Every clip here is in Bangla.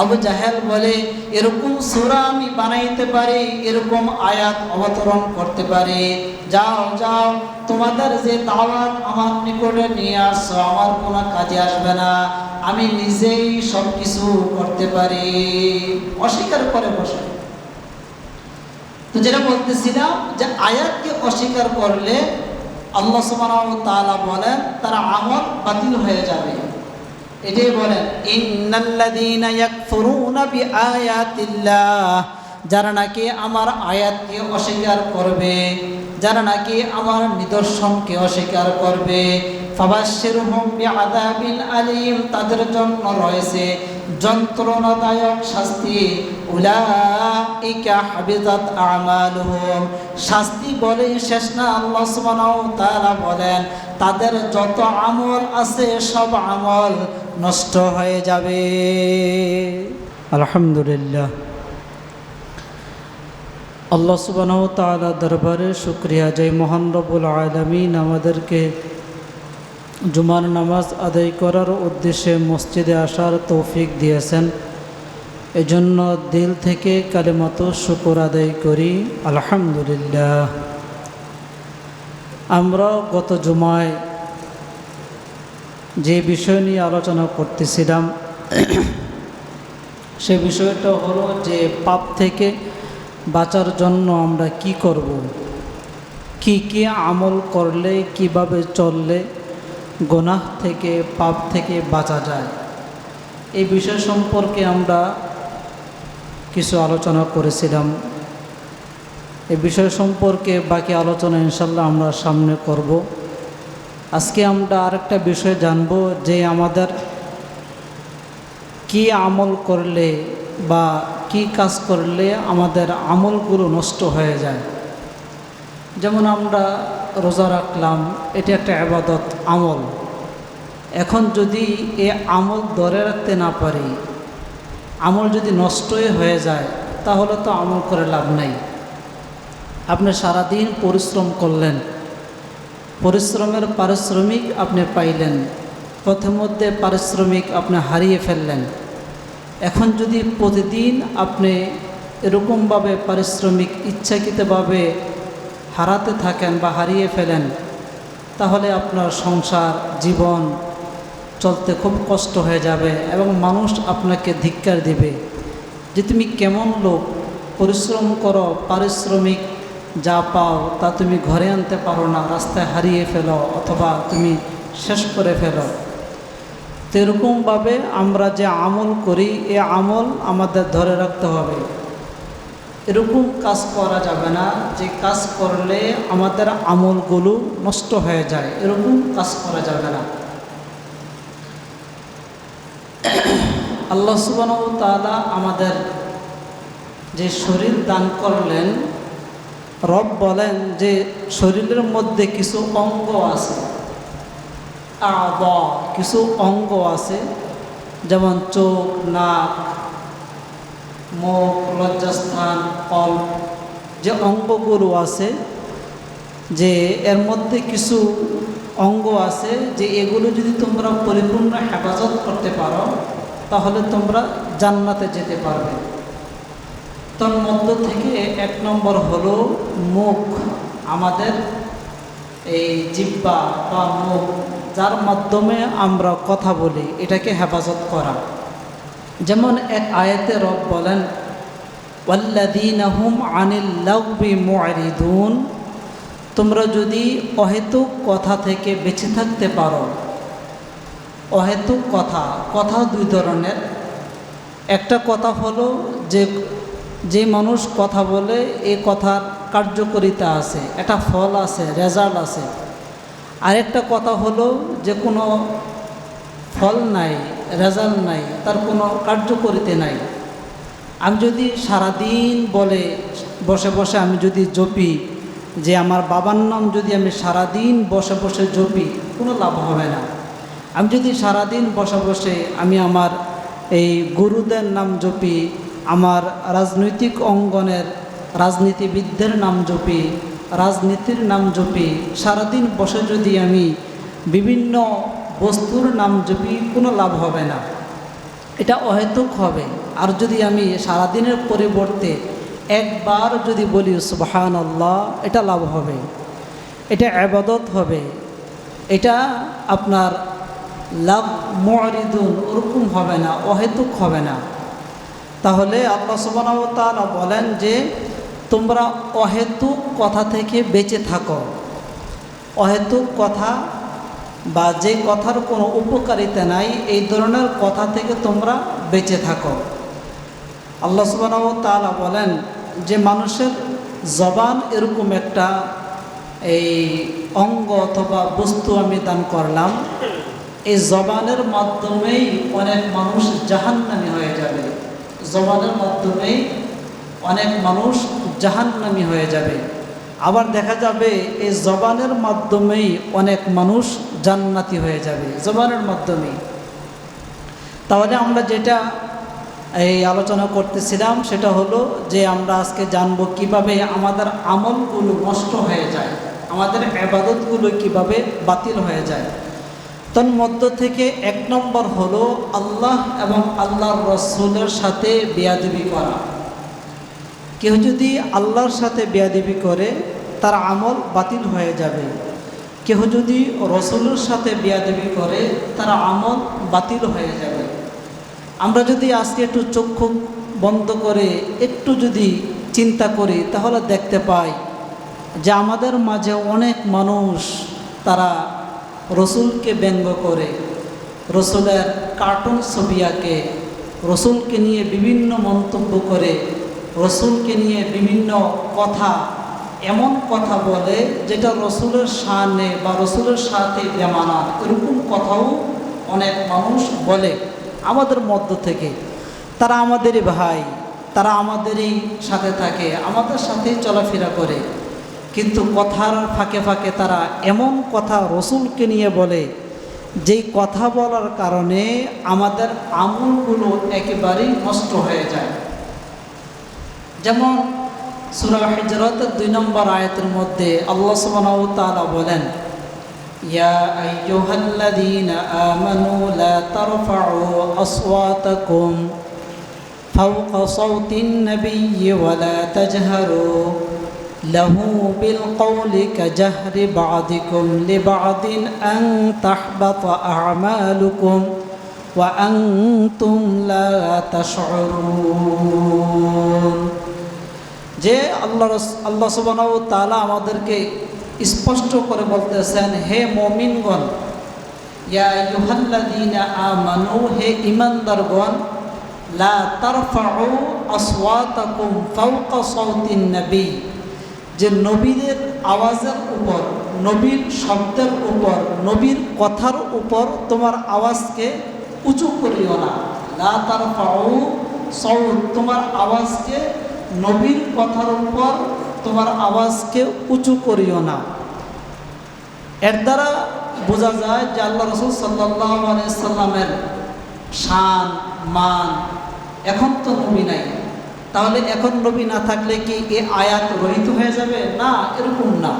আবু জাহেল বলে, এরকম সুরা আমি বানাইতে পারি, এরকম আয়াত অবতরণ করতে পারি। যাও যাও, তোমাদের যে দাওয়াত আমার নিকটে নিয়ে আসছো, আমার কোনো কাজে আসবে না। আমি নিজেই সব কিছু করতে পারি। অস্বীকার করে বসে। তো যেটা বলতেছিলাম যে, আয়াতকে অস্বীকার করলে আল্লাহ সুবহানাহু ওয়া তাআলা বলেন, তারা আমল বাতিল হয়ে যাবে। এটাই বলেন ইন্নাল্লাযীনা ইয়াকফুরুনা বিআয়াতিল্লাহ যারা নাকি আমার আয়াতকে অস্বীকার করবে, যারা নাকি আমার নিদর্শনকে অস্বীকার করবে, ফাবাশশিরহুম বিআযাবিন আলীম, তাদের জন্য রয়েছে যন্ত্রণাদায়ক শাস্তি। হাবিজাত শাস্তি বলে শেষ না, আল্লাহ সুবহানাহু তাআলা বলেন, তাদের যত আমল আছে, সব আমল নষ্ট হয়ে যাবে। আলহামদুলিল্লাহ। আল্লাহ সুবহানাহু তাআলা দরবারে শুকরিয়া জয় মহান রব্বুল আলামিন আমাদেরকে জুমার নামাজ আদায় করার উদ্দেশ্যে মসজিদে আসার তৌফিক দিয়েছেন। এজন্য দিল থেকে কালেমতো শুকর আদায় করি। আলহামদুলিল্লাহ। আমরা গত জুমায় যে বিষয় নিয়ে আলোচনা করতেছিলাম, সে বিষয়টা হলো যে পাপ থেকে বাঁচার জন্য আমরা কি করব? কি কি আমল করলে, কীভাবে চললে গোনাহ থেকে, পাপ থেকে বাঁচা যায়। এই বিষয় সম্পর্কে আমরা কিছু আলোচনা করেছিলাম। এই বিষয় সম্পর্কে বাকি আলোচনা ইনশাল্লাহ আমরা সামনে করব। আজকে আমরা আরেকটা বিষয় জানব যে আমাদের কি আমল করলে বা কি কাজ করলে আমাদের আমলগুলো নষ্ট হয়ে যায়। যেমন আমরা রোজা রাখলাম, এটা একটা আবাদত, আমল। এখন যদি এ আমল ধরে রাখতে না পারি, আমল যদি নষ্টই হয়ে যায়, তাহলে তো আমল করে লাভ নাই। আপনি সারাদিন পরিশ্রম করলেন, পরিশ্রমের পারিশ্রমিক আপনি পাইলেন পথে মধ্যে পারিশ্রমিক আপনি হারিয়ে ফেললেন। এখন যদি প্রতিদিন আপনি এরকমভাবে পারিশ্রমিক ইচ্ছাকৃতভাবে হারাতে থাকেন বা হারিয়ে ফেলেন, তাহলে আপনার সংসার, জীবন চলতে খুব কষ্ট হয়ে যাবে এবং মানুষ আপনাকে ধিক্কার দিবে যে তুমি কেমন লোক, পরিশ্রম করো, পারিশ্রমিক যা পাও তা তুমি ঘরে আনতে পারো না, রাস্তায় হারিয়ে ফেলো অথবা তুমি শেষ করে ফেলো। তো এরকমভাবে আমরা যে আমল করি, এ আমল আমাদের ধরে রাখতে হবে। এরকম কাজ করা যাবে না। যে কাজ করলে আমাদের আমলগুলো নষ্ট হয়ে যায়, এরকম কাজ করা যাবে না। আল্লাহ সুবান তালা আমাদের যে শরীর দান করলেন, রব বলেন যে শরীরের মধ্যে কিছু অঙ্গ আছে আব কিছু অঙ্গ আছে, যেমন চোখ, নাক মুখ, লজ্জাস্থান, কল, যে অঙ্গগুলো আছে, যে এর মধ্যে কিছু অঙ্গ আছে, যে এগুলো যদি তোমরা পরিপূর্ণ হেফাজত করতে পারো, তাহলে তোমরা জান্নাতে যেতে পারবে। তোর মধ্য থেকে এক নম্বর হলো মুখ, আমাদের এই জিব্বা বা মুখ, যার মাধ্যমে আমরা কথা বলি, এটাকে হেফাজত করা। যেমন এক আয়াতে রব বলেন ওয়াল্লাদিনাহুম মুআরিদুন তোমরা যদি অহেতুক কথা থেকে বেঁচে থাকতে পারো, অহেতুক কথা কথা দুই ধরনের। একটা কথা হলো যে যে মানুষ কথা বলে, এ কথার কার্যকরিতা আছে একটা ফল আছে, রেজাল্ট আছে। আরেকটা কথা হলো যে কোনো ফল নাই রেজাল্ট নাই, তার কোনো কার্যকরিতা নাই। আমি যদি সারাদিন বলে, বসে বসে আমি যদি জপি, যে আমার বাবার নাম যদি আমি সারাদিন বসে বসে জপি, কোনো লাভ হবে না। আমি যদি সারাদিন বসে বসে আমি আমার এই গুরুদের নাম জপি, আমার রাজনৈতিক অঙ্গনের রাজনীতিবিদদের নাম জপি, রাজনীতির নাম জপি, সারাদিন বসে যদি আমি বিভিন্ন বস্তুর নাম জপি কোনো লাভ হবে না। এটা অহেতুক হবে। আর যদি আমি সারাদিনের পরিবর্তে একবার যদি বলি সুবাহান আল্লাহ এটা লাভ হবে। এটা আবাদত হবে। এটা আপনার লাভ মরিদুন ওরকম হবে না, অহেতুক হবে না। তাহলে আল্লাহ সুবাহ বলেন যে, তোমরা অহেতুক কথা থেকে বেঁচে থাকো। অহেতুক কথা বা যে কথার কোনো উপকারিতা নাই, এই ধরনের কথা থেকে তোমরা বেঁচে থাকো। আল্লাহ সুবাহ তালা বলেন যে মানুষের জবান এরকম একটা এই অঙ্গ অথবা বস্তু আমি দান করলাম, এই জবানের মাধ্যমেই অনেক মানুষ জাহান্নামি হয়ে যাবে। জবানের মাধ্যমেই অনেক মানুষ জাহান্নামি হয়ে যাবে। আবার দেখা যাবে এই জবানের মাধ্যমেই অনেক মানুষ জান্নাতি হয়ে যাবে, জবানের মাধ্যমেই তাহলে আমরা যেটা এই আলোচনা করতেছিলাম, সেটা হলো যে আমরা আজকে জানব কীভাবে আমাদের আমলগুলো নষ্ট হয়ে যায়, আমাদের আবাদতগুলো কীভাবে বাতিল হয়ে যায়। তন মধ্য থেকে এক নম্বর হলো আল্লাহ এবং আল্লাহর রসুলের সাথে বেয়াদবি করা। কেউ যদি আল্লাহর সাথে বেয়াদবি করে, তার আমল বাতিল হয়ে যাবে। কেউ যদি রসুলের সাথে বেয়াদবি করে, তার আমল বাতিল হয়ে যাবে। আমরা যদি আজকে একটু চক্ষু বন্ধ করে, একটু যদি চিন্তা করি, তাহলে দেখতে পাই যে আমাদের মাঝে অনেক মানুষ, তারা রসুলকে ব্যঙ্গ করে। রসুলের কার্টুন ছবি আঁকে, রসুলকে নিয়ে বিভিন্ন মন্তব্য করে। রসুলকে নিয়ে বিভিন্ন কথা, এমন কথা বলে যেটা রসুলের সামনে বা রসুলের সাথে বেমানা এরকম কথাও অনেক মানুষ বলে আমাদের মধ্য থেকে। তারা আমাদেরই ভাই, তারা আমাদেরই সাথে থাকে, আমাদের সাথেই চলাফেরা করে। কিন্তু কথার ফাঁকে ফাঁকে তারা এমন কথা রসুলকে নিয়ে বলে, যেই কথা বলার কারণে আমাদের আমলগুলো একেবারেই নষ্ট হয়ে যায়। যেমন সুরা হিজরতের দুই নম্বর আয়তের মধ্যে আল্লাহ সুবহানাহু ওয়া বলেন, ইয়া আইয়ুহাল্লাযীনা আমানু লা তারফাউ আসওয়াতাকুম ফাওকা সাওতিন নাবিয়্যি ওয়া লা তাজহারু লাহু বিল কওলি কাজাহরি বা'দিকুম লিবা'দিন যে আল্লাহ আল্লাহ সুবাহ তালা আমাদেরকে স্পষ্ট করে বলতেছেন, হে মমিনগণ, ইয়া হে লা নবী। যে নবীদের আওয়াজের উপর, নবীর শব্দের উপর, নবীর কথার উপর তোমার আওয়াজকে উঁচু করিও না। লা তোমার আওয়াজকে নবীর কথার উপর তোমার আওয়াজকে উঁচু করিও না। এর দ্বারা বোঝা যায় যে আল্লাহ রসুল সাল্লাহ শান, মান এখন তো নবী নাই। তাহলে এখন নবী না থাকলে কি এ আয়াত রহিত হয়ে যাবে? না, এরকম না।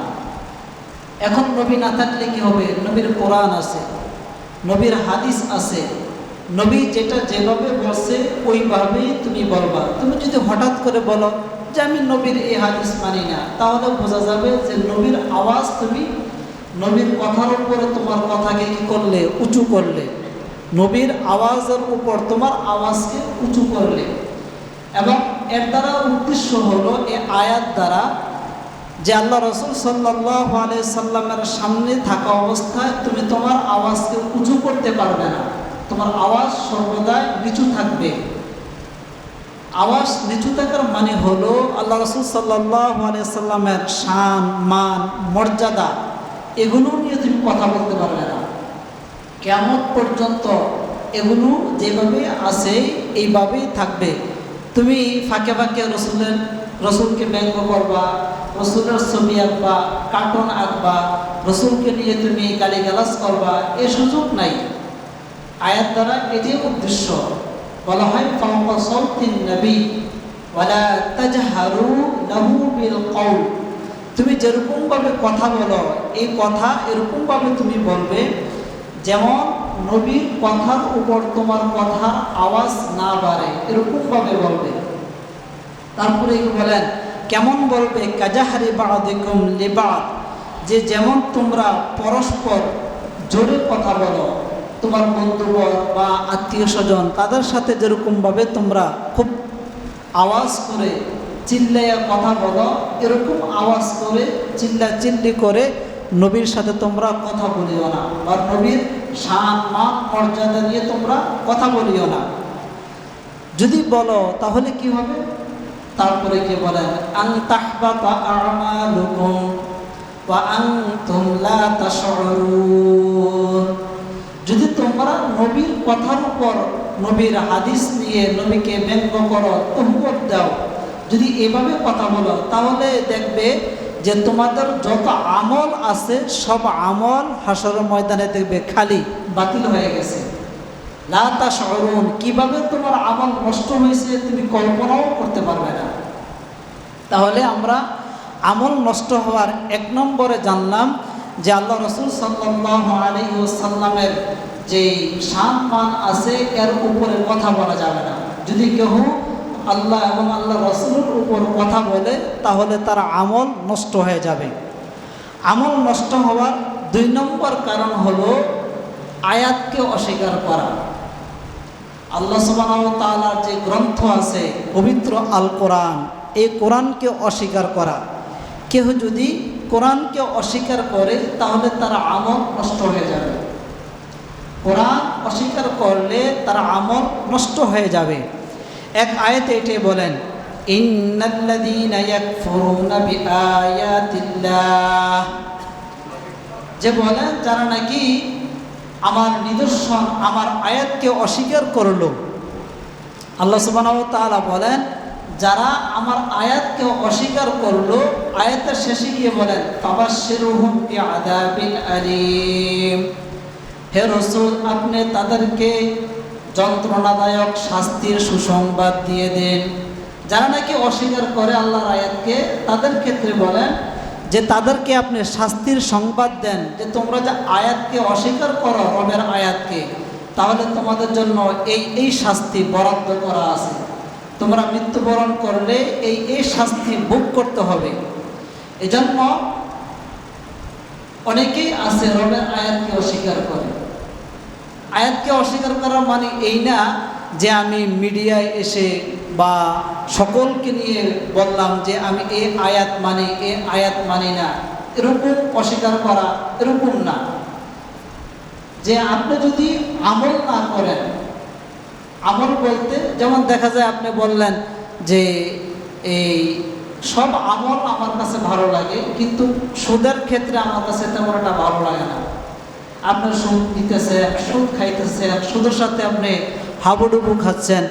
এখন নবী না থাকলে কি হবে? নবীর কোরআন আছে, নবীর হাদিস আছে নবী যেটা যেভাবে বলছে, ওইভাবেই তুমি বলবা। তুমি যদি হঠাৎ করে বলো যে আমি নবীর এই হাদিস মানি না, তাহলে বোঝা যাবে যে নবীর আওয়াজ তুমি নবীর কথার উপরে তোমার কথাকে কি করলে? উঁচু করলে। নবীর আওয়াজের উপর তোমার আওয়াজকে উঁচু করলে। এবং এর দ্বারা উদ্দেশ্য হলো এ আয়াত দ্বারা যে আল্লাহ রসুল সাল্লাহ সাল্লামের সামনে থাকা অবস্থায় তুমি তোমার আওয়াজকে উঁচু করতে পারবে না। তোমার আওয়াজ সর্বদাই নিচু থাকবে। আওয়াজ নিচু থাকার মানে হলো আল্লাহ রসুল সাল্লাহ সাল্লামের শান, মান, মর্যাদা, এগুলো নিয়ে তুমি কথা বলতে পারবে না। কেমন পর্যন্ত এগুলো যেভাবে আছে, এইভাবেই থাকবে। তুমি ফাঁকে ফাঁকে রসুলের, রসুলকে ব্যঙ্গ করবা, রসুলের ছবি আঁকবা কার্টুন আঁকবা, রসুলকে নিয়ে তুমি গালিগালাজ করবা, এ সুযোগ নাই। আয়াত দ্বারা এটি উদ্দেশ্য বলা হয় ফাওকা সাউতিন নবী ওয়ালা তাজহারু লাহু বিল কওল তুমি যেরকমভাবে কথা বলো, এই কথা এরকমভাবে তুমি বলবে, যেমন নবীর কথার উপর তোমার কথার আওয়াজ না বাড়ে, এরকমভাবে বলবে। তারপরে বলেন, কেমন বলবে, কাজাহারি বাড়া বাড়াদিকুম লিবাদ যে যেমন তোমরা পরস্পর জোরে কথা বলো তোমার বন্ধুবর বা আত্মীয় স্বজন তাদের সাথে যেরকমভাবে তোমরা খুব আওয়াজ করে চিল্লাইয়া কথা বলো, এরকম আওয়াজ করে চিল্লা চিল্লি করে নবীর সাথে তোমরা কথা বলিও না বা নবীর সান, মান, মর্যাদা নিয়ে তোমরা কথা বলিও না। যদি বলো, তাহলে কি হবে? তারপরে কি বলেন আং তাহবাতা আমালুকুম ওয়া আনতুম লা তাশউরুন। যদি তোমরা নবীর কথার উপর নবীর হাদিস নিয়ে নবীকে ব্যঙ্গ করো, তহমত দাও। যদি এভাবে কথা বলো, তাহলে দেখবে যে তোমাদের যত আমল আছে, সব আমল হাসর ময়দানে দেখবে খালি, বাতিল হয়ে গেছে। লাতা শরুন কীভাবে তোমার আমল নষ্ট হয়েছে তুমি কল্পনাও করতে পারবে না। তাহলে আমরা আমল নষ্ট হওয়ার এক নম্বরে জানলাম যে আল্লাহ রসুল সাল্লাহ আলী সাল্লামের যে সান সম্মান আছে, এর উপরে কথা বলা যাবে না। যদি কেউ আল্লাহ এবং আল্লাহ রসুলের উপর কথা বলে, তাহলে তার আমল নষ্ট হয়ে যাবে। আমল নষ্ট হওয়ার দুই নম্বর কারণ হলো আয়াতকে অস্বীকার করা। আল্লাহ তালার যে গ্রন্থ আছে, পবিত্র আল কোরআন এই কোরআনকে অস্বীকার করা। কেউ যদি কোরআনকে অস্বীকার করে, তাহলে তার আমল নষ্ট হয়ে যাবে। কোরআন অস্বীকার করলে তার আমল নষ্ট হয়ে যাবে। এক আয়াতে এটাই বলেন যে বলেন যারা নাকি আমার নিদর্শন, আমার আয়াতকে অস্বীকার করল। আল্লাহ সুবাহ বলেন যারা আমার আয়াতকে অস্বীকার করল, আয়াতের শেষে গিয়ে বলেন হে রসুল, আপনি তাদেরকে যন্ত্রণাদায়ক শাস্তির সুসংবাদ দিয়ে দেন। যারা নাকি অস্বীকার করে আল্লাহর আয়াতকে, তাদের ক্ষেত্রে বলেন যে তাদেরকে আপনি শাস্তির সংবাদ দেন, যে তোমরা যে আয়াতকে অস্বীকার করো, রবের আয়াতকে, তাহলে তোমাদের জন্য এই এই শাস্তি বরাদ্দ করা আছে। তোমরা মৃত্যুবরণ করলে এই এই শাস্তি ভোগ করতে হবে। এজন্য অনেকেই আছে রবের আয়াতকে অস্বীকার করে। আয়াতকে অস্বীকার করার মানে এই না যে আমি মিডিয়ায় এসে বা সকলকে নিয়ে বললাম যে আমি এ আয়াত মানি, এ আয়াত মানি না। এরকম অস্বীকার করা এরকম না। যে আপনি যদি আমল না করেন আমল বলতে, যেমন দেখা যায় আপনি বললেন যে এই সব আমল আমার কাছে ভালো লাগে, কিন্তু সুদের ক্ষেত্রে আমার কাছে তেমন একটা ভালো লাগে না। আপনার সুদ দিতেছেন, সুদ খাইতেছেন, সুদের সাথে আপনি হাবুডুবু খাচ্ছেন,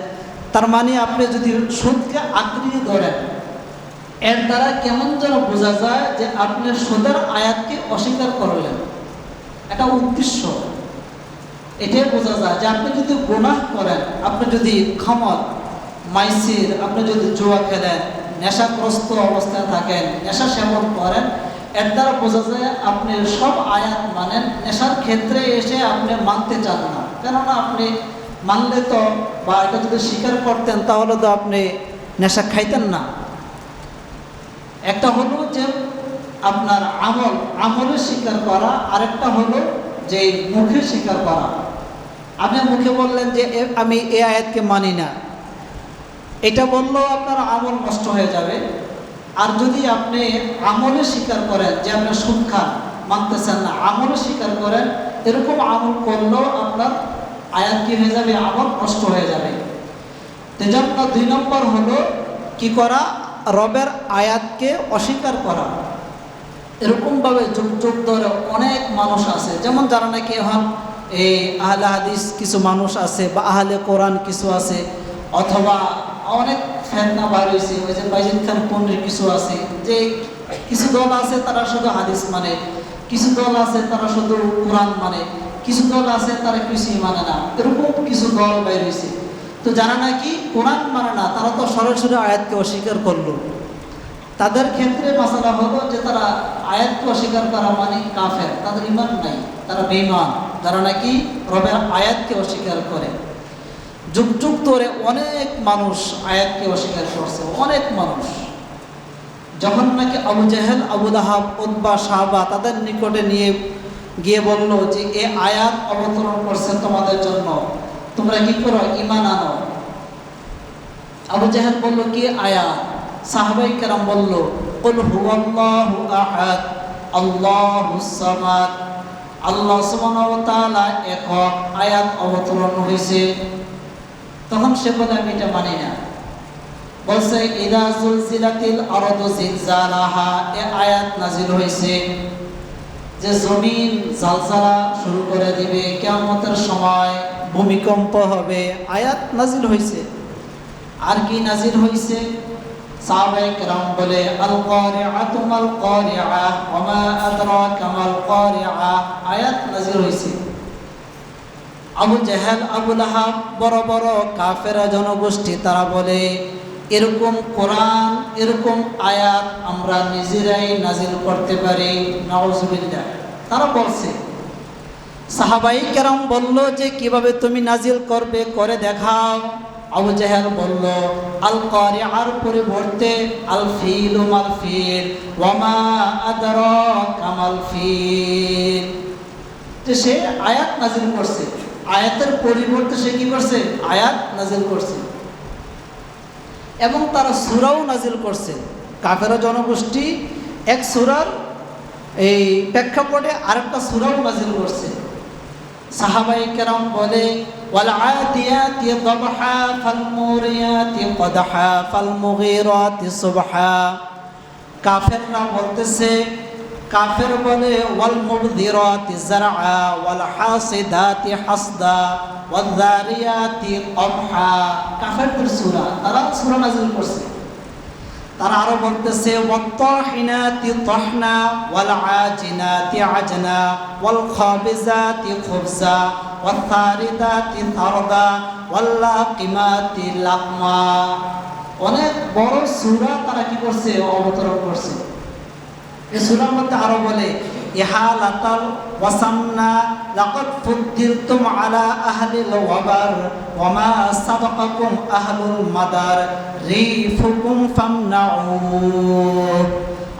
তার মানে আপনি যদি সুদকে আঁকড়িয়ে ধরেন, এর দ্বারা কেমন যেন বোঝা যায় যে আপনি সুদের আয়াতকে অস্বীকার করলেন। একটা উদ্দেশ্য। এটাই বোঝা যায় যে আপনি যদি গুনাহ করেন, আপনি যদি ক্ষমত মাইসির, আপনি যদি জুয়া খেলেন, নেশাগ্রস্ত অবস্থায় থাকেন, নেশা সেবন করেন, এর দ্বারা বোঝা যায় আপনি সব আয়াত মানেন, নেশার ক্ষেত্রে এসে আপনি মানতে চান না। কেননা আপনি মানলে তো বা এটা যদি স্বীকার করতেন, তাহলে তো আপনি নেশা খাইতেন না। একটা হলো যে আপনার আমল, আমলের স্বীকার করা, আরেকটা হলো যে মুখে স্বীকার করা। আপনি মুখে বললেন যে আমি এ আয়াতকে মানি না। এটা বললেও আপনার আমল নষ্ট হয়ে যাবে। আর যদি আপনি আমলে স্বীকার করেন যে আপনি সুদ খান, মানতেছেন না, আমলে স্বীকার করেন, এরকম আমল করলেও আপনার আয়াত কি হয়ে যাবে? আমল নষ্ট হয়ে যাবে। তেজন্য দুই নম্বর হলো কি করা? রবের আয়াতকে অস্বীকার করা। এরকমভাবে যুগ যুগ ধরে অনেক মানুষ আছে। যেমন যারা নাকি এখন এই আহলে হাদিস কিছু মানুষ আছে বা আহলে কোরআন কিছু আছে, অথবা অনেক ফেতনা বার হয়েছে ওই যে বাইজিদ খান পন্ডির কিছু আছে, যে কিছু দল আছে তারা শুধু হাদিস মানে কিছু দল আছে তারা শুধু কোরআন মানে কিছু দল আছে তারা কিছুই মানে না। এরকম কিছু দল বাইর হয়েছে তো যারা নাকি কোরআন মানে না, তারা তো সরাসরি আয়াতকে অস্বীকার করল। তাদের ক্ষেত্রে মশালা হলো যে তারা আয়াতকে অস্বীকার করা মানে কাফের, তাদের ইমান নাই, তারা বেইমান যারা নাকি রবের আয়াতকে অস্বীকার করে। যুগ যুগ ধরে অনেক মানুষ আয়াতকে অস্বীকার করছে, অনেক মানুষ। যখন নাকি আবু জাহেল আবুল আহাব উদ্বা সাহাবা তাদের নিকটে নিয়ে গিয়ে বলল যে, এ আয়াত অবতরণ করছে তোমাদের জন্য, তোমরা কি করো? ইমান আনো। আবু জাহেল বলল, কি আয়াত? সাহাবাই কেরাম বলল, কুল হুয়াল্লাহু আহাদ আল্লাহুস সামাদ। আল্লাহ তাআলা একক আয়াত অবতরণ হয়েছে তখন সে বলে, আমি এটা মানি না। বলছে, ইদা জুলজিলাতিল আরদু জিলজালাহা, এ আয়াত নাজিল হয়েছে যে জমিন জালজালা শুরু করে দিবে, কিয়ামতের সময় ভূমিকম্প হবে, আয়াত নাজিল হয়েছে আর কি নাজিল হয়েছে সাহাবায়ে কেরাম বলে আল কারিআতু মাল কারিআ ওয়া মা আদরাকা মাল কারিআ, আয়াত নাজিল হয়েছে আবু জাহেল, আবু লাহাব, বড় বড় কাফেরা জনগোষ্ঠী, তারা বলে, এরকম কোরআন, এরকম আয়াত আমরা নিজেরাই নাজিল করতে পারি নওয়াজুবিল্লাহ তারা বলছে, সাহাবাই কেরাম বলল যে, কীভাবে তুমি নাজিল করবে, করে দেখাও। আবু জাহেল বলল আল করে আর পরিবর্তে আল ফিল মাল ফিল ওয়ামা আদর কামাল ফিল যে সে আয়াত নাজিল করছে। আয়াতের পরিবর্তে সে কি করছে? আয়াত নাজিল করছে। এবং তারা সুরাও নাজিল করছে। কাফেরা জনগোষ্ঠী এক সুরার এই প্রেক্ষাপটে আরেকটা সুরাও নাজিল করছে। সাহাবাই কেরাম বলে والعاديات ضبحا فالموريات قدحا فالمغيرات صبحا কাফেররা বলতেছে কাফের বলে ওয়াল মুবদিরাতি জারআ ওয়াল হাসিদাতি হাসদা ওয়াল যারিয়াতি কবহা কাফেরদের সূরা তারা সূরা নাযিল করছে তারা আরও বলতেছে, ওয়াত্তাহিনাতি তাহনা ওয়াল আজিনাতি আজনা ওয়াল খাবিজাতি খুবজা ওয়াল তারিদাতি তারদা ওয়াল লাকিমাতি লাকমা। অনেক বড় সূরা তারা কি করছে? অবতরণ করছে। এই সূরার মধ্যে আরও বলে, ইহালাতাল ওয়াসামনা লাকাদ ফুদ্দিলতুম আলা আহলিল ওয়াবার ওয়ামা সাবাকাকুম আহলুল মাদার।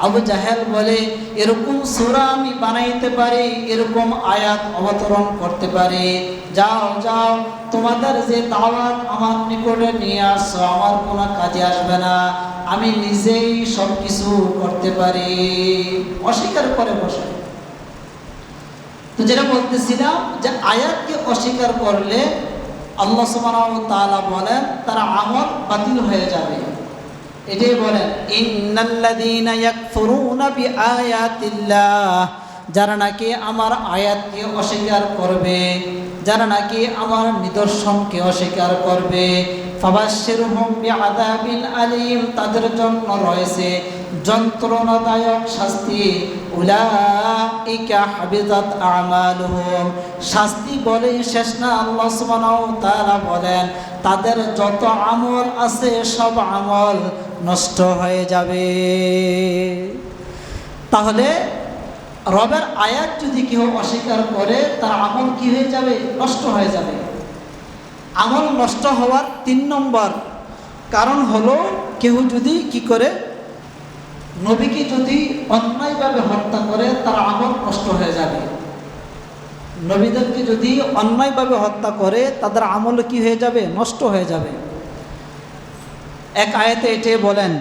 আবু জাহেল বলে, এরকম সূরা আমি বানাইতে পারি, এরকম আয়াত অবতরণ করতে পারি। যাও যাও, তোমাদের যে দাওয়াত আমার নিকটে নিয়ে আসছো, আমার কোনো কাজে আসবে না। আমি নিজেই সব কিছু করতে পারি। অস্বীকার করে বসে। তো যেটা বলতেছিলাম যে, আয়াতকে অস্বীকার করলে আল্লাহ সুবহানাহু ওয়া বলেন, তার আমল বাতিল হয়ে যাবে। এটাই বলেন, ইন্নাল্লাযীনা ইয়াকফুরুনা বিআয়াতিল্লাহ যারা নাকি আমার আয়াতকে অস্বীকার করবে, যারা নাকি আমার নিদর্শনকে অস্বীকার করবে, ফাবাশশিরহুম বিআযাবিন আলীম, তাদের জন্য রয়েছে যন্ত্রণাদায়ক শাস্তি। উলাইকা হাবিজাত আমালুহুম। শাস্তি বলে শেষ না, আল্লাহ তাআলা বলেন, তাদের যত আমল আছে সব আমল নষ্ট হয়ে যাবে। তাহলে রবের আয়াত যদি কেউ অস্বীকার করে, তার আমল কি হয়ে যাবে? নষ্ট হয়ে যাবে। আমল নষ্ট হওয়ার তিন নম্বর কারণ হলো, কেউ যদি কি করে নবীকে যদি অন্যায়ভাবে হত্যা করে, তার আমল নষ্ট হয়ে যাবে। নবীদেরকে যদি অন্যায়ভাবে হত্যা করে, তাদের আমল কি হয়ে যাবে? নষ্ট হয়ে যাবে। এক আয়াতে এটে বলেন